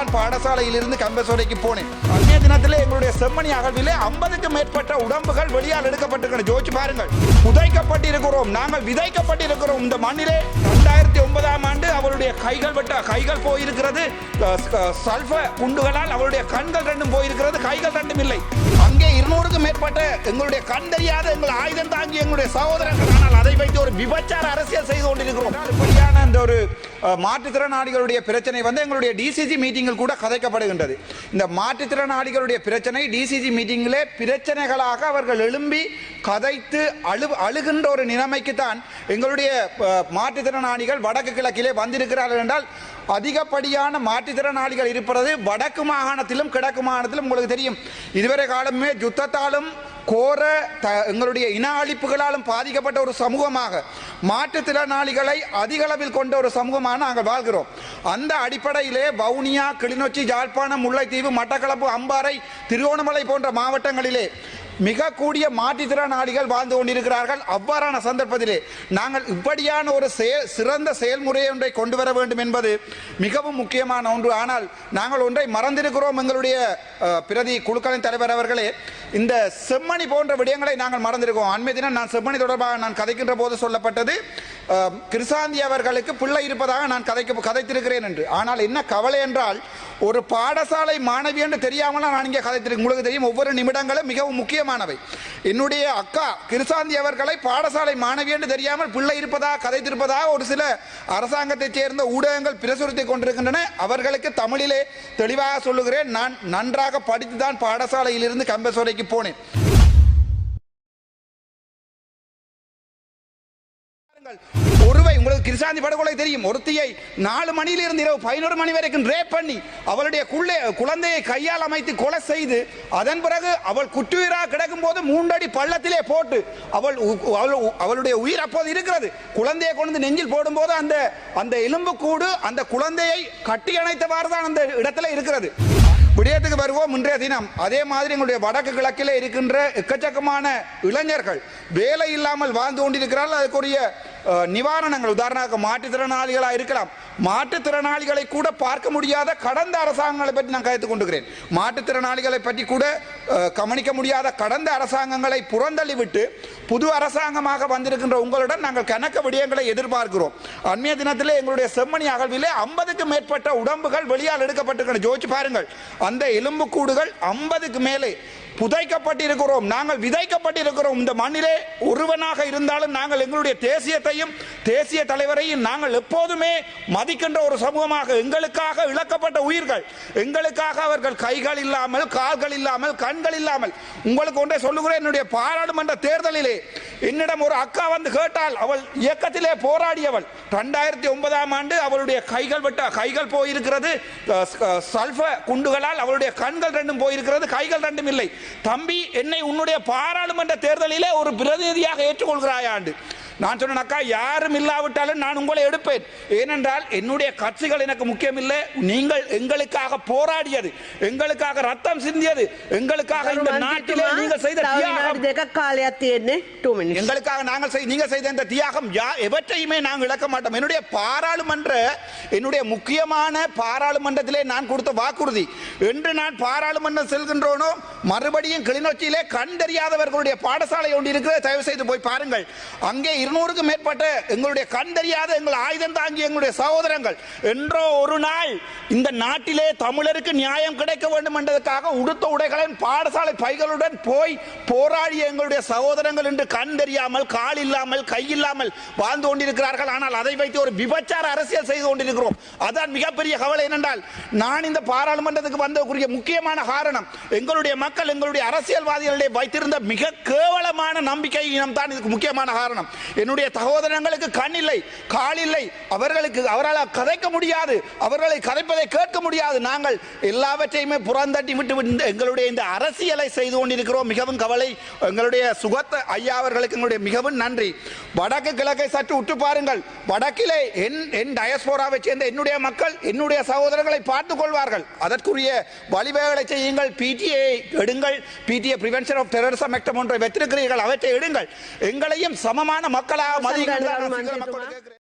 தான் பாடசாலையில் இருந்து போனேன். அன்றைய தினத்தில் எங்களுடைய செம்மணி அகழ்விலே ஐம்பதுக்கும் மேற்பட்ட உடம்புகள் வெளியால் எடுக்கப்பட்டிருக்கிற ஜோதிச்சு பாருங்கள். புதைக்கப்பட்டிருக்கிறோம். நாங்கள் விதைக்கப்பட்டிருக்கிறோம். இந்த மண்ணிலே ரெண்டாயிரத்தி ஒன்பதாம் ஆண்டு அவருடைய கைகள் வெட்ட கைகள் போயிருக்கிறது. சல்ஃப குண்டுகளால் அவருடைய கண்கள் ரெண்டும் போயிருக்கிறது. கைகள் ரெண்டும் இல்லை. அங்கே இருநூறுக்கும் மேற்பட்ட எங்களுடைய கண் தெரியாத எங்கள் ஆயுதம் தாங்கி எங்களுடைய சகோதரர்கள். ஆனால் அதை வைத்து ஒரு விபச்சார அரசியல் செய்து கொண்டிருக்கிறோம். இப்படியான அந்த ஒரு மாற்றுத்திறனாளிகளுடைய பிரச்சனை வந்து எங்களுடைய டிசிசி மீட்டிங்கில் கூட கதைக்கப்படுகின்றது. இந்த மாற்றுத்திறனாளிகளுடைய பிரச்சனை டிசிசி மீட்டிங்கிலே பிரச்சனைகளாக அவர்கள் எழும்பி கதைத்து அழு அழுகின்ற ஒரு நிலைமைக்கு தான் எங்களுடைய மாற்றுத்திறனாளிகள் வடக்கு கிழக்கிலே வந்திருக்கிறார்கள் என்றால் அதிகப்படியான மாற்றுத்திறனாளிகள் இருப்பது வடக்கு மாகாணத்திலும் கிழக்கு மாகாணத்திலும் உங்களுக்கு தெரியும். இதுவரை காலமே யுத்தத்தாலும் கோர த எங்களுடைய இன அழிப்புகளாலும் பாதிக்கப்பட்ட ஒரு சமூகமாக மாற்றுத்திறனாளிகளை அதிக அளவில் கொண்ட ஒரு சமூகமாக நாங்கள் வாழ்கிறோம். அந்த அடிப்படையிலே வவுனியா கிளிநொச்சி ஜாழ்ப்பாணம் முல்லைத்தீவு மட்டக்களப்பு அம்பாறை திருவோணமலை போன்ற மாவட்டங்களிலே மிக கூடிய மாற்றுத்திறனாளிகள் வாழ்ந்து கொண்டிருக்கிறார்கள். அவ்வாறான சந்தர்ப்பத்திலே நாங்கள் இப்படியான ஒரு செயல் சிறந்த செயல்முறை ஒன்றை கொண்டு வர வேண்டும் என்பது மிகவும் முக்கியமான ஒன்று. ஆனால் நாங்கள் ஒன்றை மறந்திருக்கிறோம் எங்களுடைய பிரதி குழுக்களின் தலைவர் அவர்களே. இந்த செம்மணி போன்ற விடயங்களை நாங்கள் மறந்திருக்கோம். அண்மை தினம் நான் செம்மணி தொடர்பாக நான் கதைக்கின்ற போது சொல்லப்பட்டது கிருசாந்தி அவர்களுக்கு பிள்ளை இருப்பதாக நான் கதைக்கு கதைத்திருக்கிறேன் என்று. ஆனால் என்ன கவலை என்றால் ஒரு பாடசாலை மாணவி என்று தெரியாமல் நான் இங்கே கதைத்திருக்கேன். உங்களுக்கு தெரியும் ஒவ்வொரு நிமிடங்களும் மிகவும் முக்கியமானவை. என்னுடைய அக்கா கிருசாந்தி அவர்களை பாடசாலை மாணவி என்று தெரியாமல் பிள்ளை இருப்பதாக கதைத்திருப்பதாக ஒரு சில அரசாங்கத்தைச் சேர்ந்த ஊடகங்கள் பிரசுரித்துக் கொண்டிருக்கின்றன. அவர்களுக்கு தமிழிலே தெளிவாக சொல்லுகிறேன். நான் நன்றாக படித்து தான் பாடசாலையிலிருந்து கம்பசோரைக்கு போனேன். ஒருவை உங்களுக்கு கிருஷாந்தி படுகொலை தெரியும். ஒருத்தியை நாலு மணியிலிருந்து இரவு பதினோரு மணி வரைக்கும் ரேப் பண்ணி அவளுடைய குள்ளே குழந்தையை கையால் அமைத்து கொலை செய்து அதன் பிறகு அவள் குற்றுயிராக கிடக்கும் போது மூன்றடி பள்ளத்திலே போட்டு அவள் உ- அவளுடைய உயிர் அப்போது இருக்கிறது. குழந்தையை கொண்டு நெஞ்சில் போடும்போது அந்த அந்த எலும்பு கூடு அந்த குழந்தையை கட்டி அணைத்தவாறு தான் அந்த இடத்துல இருக்கிறது. விடயத்துக்கு வருவோம் இன்றைய தினம். அதே மாதிரி எங்களுடைய வடக்கு கிழக்கிலே இருக்கின்ற எக்கச்சக்கமான இளைஞர்கள் வேலை இல்லாமல் வாழ்ந்து கொண்டிருக்கிறார்கள். அதுக்குரிய நிவாரணங்கள். உதாரணமாக மாற்றுத்திறனாளிகளாக இருக்கலாம். மாற்றுத்திறனாளிகளை கூட பார்க்க முடியாத கடந்த அரசாங்கங்களை பற்றி நான் கருத்து கொண்டுகிறேன். மாற்றுத்திறனாளிகளை பற்றி கூட கவனிக்க முடியாத கடந்த அரசாங்கங்களை புறந்தள்ளிவிட்டு புது அரசாங்கமாக வந்திருக்கின்ற உங்களுடன் நாங்கள் கணக்க விடயங்களை எதிர்பார்க்கிறோம். அண்மைய தினத்திலே எங்களுடைய செம்மணி அகழ்விலே ஐம்பதுக்கு மேற்பட்ட உடம்புகள் வெளியால் எடுக்கப்பட்டிருக்கிற ஜோதிச்சு பாருங்கள். அந்த எலும்புக்கூடுகள் ஐம்பதுக்கு மேலே புதைக்கப்பட்டிருக்கிறோம். நாங்கள் விதைக்கப்பட்டிருக்கிறோம். இந்த மண்ணிலே ஒருவனாக இருந்தாலும் நாங்கள் எங்களுடைய தேசியத்தையும் தேசிய தலைவரையும் நாங்கள் எப்போதுமே மதிக்கின்ற ஒரு சமூகமாக எங்களுக்காக இழக்கப்பட்ட உயிர்கள் எங்களுக்காக அவர்கள் கைகள் இல்லாமல் கால்கள் இல்லாமல் கண்கள் இல்லாமல் உங்களுக்கு ஒன்றை சொல்லுகிறேன் என்னுடைய பாராளுமன்ற தேர்தலிலே என்னிடம் ஒரு அக்கா வந்து கேட்டால் அவள் இயக்கத்திலே போராடியவள். ரெண்டாயிரத்தி ஒன்பதாம் ஆண்டு அவளுடைய கைகள் விட்ட கைகள் போயிருக்கிறது சல்ஃப குண்டுகளால் அவளுடைய கண்கள் ரெண்டும் போயிருக்கிறது கைகள் ரெண்டும் இல்லை. தம்பி என்னை உன்னுடைய பாராளுமன்ற தேர்தலிலே ஒரு பிரதிநிதியாக ஏற்றுக்கொள்கிறாயாண்டு. நான் சொன்னேன் யாரும் இல்லாவிட்டாலும் நான் உங்களை எடுப்பேன். ஏனென்றால் என்னுடைய கட்சிகள் எனக்கு முக்கியமில்லை. நீங்கள் எங்களுக்காக போராடியது எங்களுக்காக ரத்தம் சிந்தியது எங்களுக்காக இந்த நாட்டிலே நீங்கள் செய்த தியாகம். எங்களுக்காக நாங்கள் செய் நீங்கள் செய்த இந்த தியாகம் யா எவற்றையுமே நாங்கள் இழக்க மாட்டோம். என்னுடைய பாராளுமன்ற என்னுடைய முக்கியமான பாராளுமன்றத்திலே நான் கொடுத்த வாக்குறுதி என்று நான் பாராளுமன்றம் செல்கின்றோனோ மறுபடியும் கிளிநொச்சியிலே கண்டறியாதவர்களுடைய பாடசாலை ஒன்று இருக்கிறது. தயவு செய்து போய் பாருங்கள். அங்கே இருநூறுக்கும் மேற்பட்ட எங்களுடைய கண் தெரியாத எங்கள் ஆயுதம் தாங்கி எங்களுடைய சகோதரங்கள் என்றோ ஒரு நாள் இந்த நாட்டிலே தமிழருக்கு நியாயம் கிடைக்க வேண்டும் என்றதற்காக உடுத்த உடைகளின் பாடசாலை பைகளுடன் போய் போராடிய எங்களுடைய சகோதரங்கள் என்று கண் தெரியாமல் கால் இல்லாமல் கை இல்லாமல் வாழ்ந்து கொண்டிருக்கிறார்கள். ஆனால் அதை வைத்து ஒரு விபச்சார அரசியல் செய்து கொண்டிருக்கிறோம். அதான் மிகப்பெரிய கவலை என்னென்றால் நான் இந்த பாராளுமன்றத்துக்கு வந்தக்கூடிய முக்கியமான காரணம் எங்களுடைய மக்கள் எங்களுடைய அரசியல்வாதிகளிடையே வைத்திருந்த மிக கேவலமான நம்பிக்கை இனம் தான் இதுக்கு முக்கியமான காரணம். என்னுடைய சகோதரங்களுக்கு கண் இல்லை கால் இல்லை அவர்களுக்கு அவரால் கதைக்க முடியாது. அவர்களை கதைப்பதை கேட்க முடியாது. நாங்கள் எல்லாவற்றையுமே புறந்தட்டி விட்டு விட்டு எங்களுடைய இந்த அரசியலை செய்து கொண்டிருக்கிறோம். மிகவும் கவலை. எங்களுடைய சுகத்த ஐயா அவர்களுக்கு எங்களுடைய மிகவும் நன்றி. வடக்கு கிழக்கை சற்று உற்று பாருங்கள். வடக்கிலே என் என் டயஸ்போராவை சேர்ந்த என்னுடைய மக்கள் என்னுடைய சகோதரர்களை பார்த்துக் கொள்வார்கள். அதற்குரிய வழிவகைகளை செய்யுங்கள். பிடிஏ எடுங்கள். PTA prevention of terrorism act ஒன்றை வைத்திருக்கிறீர்கள். அவற்றை எடுங்கள். எங்களையும் சமமான நான் சிங்கள மக்களோடு கேட்கிறேன்